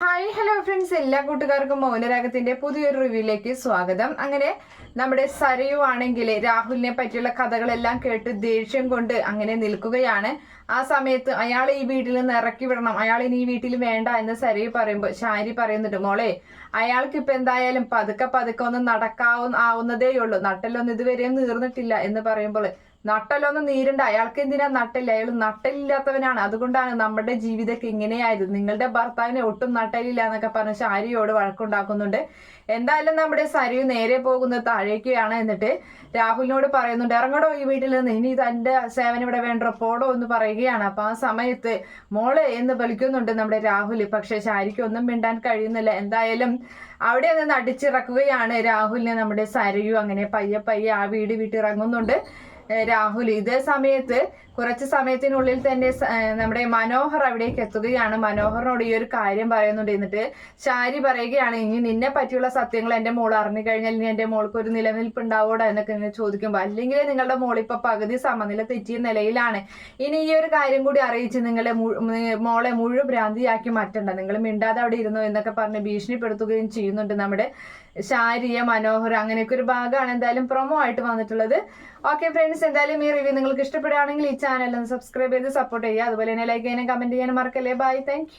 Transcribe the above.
Hi hello friends എല്ലാ കൂട്ടുകാർക്കും മൗനരാഗത്തിന്റെ പുതിയൊരു റിവ്യൂയിലേക്ക് സ്വാഗതം. അങ്ങനെ നമ്മുടെ സരയു ആണെങ്കിൽ രാഹുലിനെ പറ്റിയുള്ള കഥകളെല്ലാം കേട്ട് ദേഷ്യം കൊണ്ട് അങ്ങനെ നിൽക്കുകയാണ്. ആ സമയത്ത് അയാൾ ഈ വീട്ടിൽ നിന്ന് ഇറക്കി വിടണം. അയാൾ ഇനി ഈ വീട്ടിൽ വേണ്ട എന്ന് സരയു പറയുമ്പോൾ ശാരി പറയുന്നുണ്ട് മോളെ അയാൾക്ക് ഇപ്പൊ എന്തായാലും പതുക്കെ പതുക്കെ ഒന്ന് നടക്കാവുന്ന ആവുന്നതേ ഉള്ളൂ നട്ടലൊന്നും ഇതുവരെയും നീർന്നിട്ടില്ല എന്ന് പറയുമ്പോൾ നട്ടലൊന്നും നീരണ്ട. അയാൾക്ക് എന്തിനാ നട്ടില്ല അയാൾ നട്ടലില്ലാത്തവനാണ്. അതുകൊണ്ടാണ് നമ്മുടെ ജീവിതമൊക്കെ ഇങ്ങനെയായത്. നിങ്ങളുടെ ഭർത്താവിനെ ഒട്ടും നട്ടലില്ല എന്നൊക്കെ പറഞ്ഞ് ശാരിയോട് വഴക്കുണ്ടാക്കുന്നുണ്ട്. എന്തായാലും നമ്മുടെ സരിയു നേരെ പോകുന്നത് താഴേക്കാണ് എന്നിട്ട് രാഹുലിനോട് പറയുന്നുണ്ട് ഇറങ്ങടോ ഈ വീട്ടിൽ നിന്ന്. ഇനി തന്റെ സേവനം ഇവിടെ വേണ്ടോ? പോടോ എന്ന് പറയുകയാണ്. അപ്പൊ ആ സമയത്ത് മോളെ എന്ന് വിളിക്കുന്നുണ്ട് നമ്മുടെ രാഹുൽ പക്ഷെ ശാരിക്ക് ഒന്നും മിണ്ടാൻ കഴിയുന്നില്ല. എന്തായാലും അവിടെ നിന്ന് അടിച്ചിറക്കുകയാണ് രാഹുലിനെ നമ്മുടെ സരയു. അങ്ങനെ പയ്യെ പയ്യെ ആ വീട് വിട്ടിറങ്ങുന്നുണ്ട്. രാഹുൽ ഇതേ സമയത്ത് കുറച്ച് സമയത്തിനുള്ളിൽ തന്നെ നമ്മുടെ മനോഹർ അവിടേക്ക് എത്തുകയാണ്. മനോഹറിനോട് ഈ ഒരു കാര്യം പറയുന്നുണ്ട്. എന്നിട്ട് ശാരി പറയുകയാണ് ഇനി നിന്നെ പറ്റിയുള്ള സത്യങ്ങൾ എന്റെ മോൾ അറിഞ്ഞു കഴിഞ്ഞാൽ ഇനി എന്റെ മോൾക്ക് ഒരു നിലനിൽപ്പ് ഉണ്ടാവോടോ എന്നൊക്കെ ഇങ്ങനെ ചോദിക്കുമ്പോൾ അല്ലെങ്കിൽ നിങ്ങളുടെ മോൾ ഇപ്പൊ പകുതി സമനില തെറ്റിയ നിലയിലാണ്. ഇനി ഈ ഒരു കാര്യം കൂടി അറിയിച്ച് നിങ്ങളെ മോളെ മുഴുവൻ ഭ്രാന്തിയാക്കി മാറ്റണ്ട. നിങ്ങൾ മിണ്ടാതെ അവിടെ ഇരുന്നു എന്നൊക്കെ പറഞ്ഞ് ഭീഷണിപ്പെടുത്തുകയും ചെയ്യുന്നുണ്ട് നമ്മുടെ ശാരിയ മനോഹർ അങ്ങനെയൊക്കെ ഒരു ഭാഗമാണ് എന്തായാലും പ്രൊമോ ആയിട്ട് വന്നിട്ടുള്ളത്. ഓക്കെ ഫ്രണ്ട്സ് എന്തായാലും ഈ റിവ്യൂ നിങ്ങൾക്ക് ഇഷ്ടപ്പെടുകയാണെങ്കിൽ ഈ ചാനൽ ഒന്ന് സബ്സ്ക്രൈബ് ചെയ്ത് സപ്പോർട്ട് ചെയ്യുക. അതുപോലെ തന്നെ ലൈക്ക് ചെയ്യാനും കമന്റ് ചെയ്യാനും മറക്കല്ലേ. Bye thank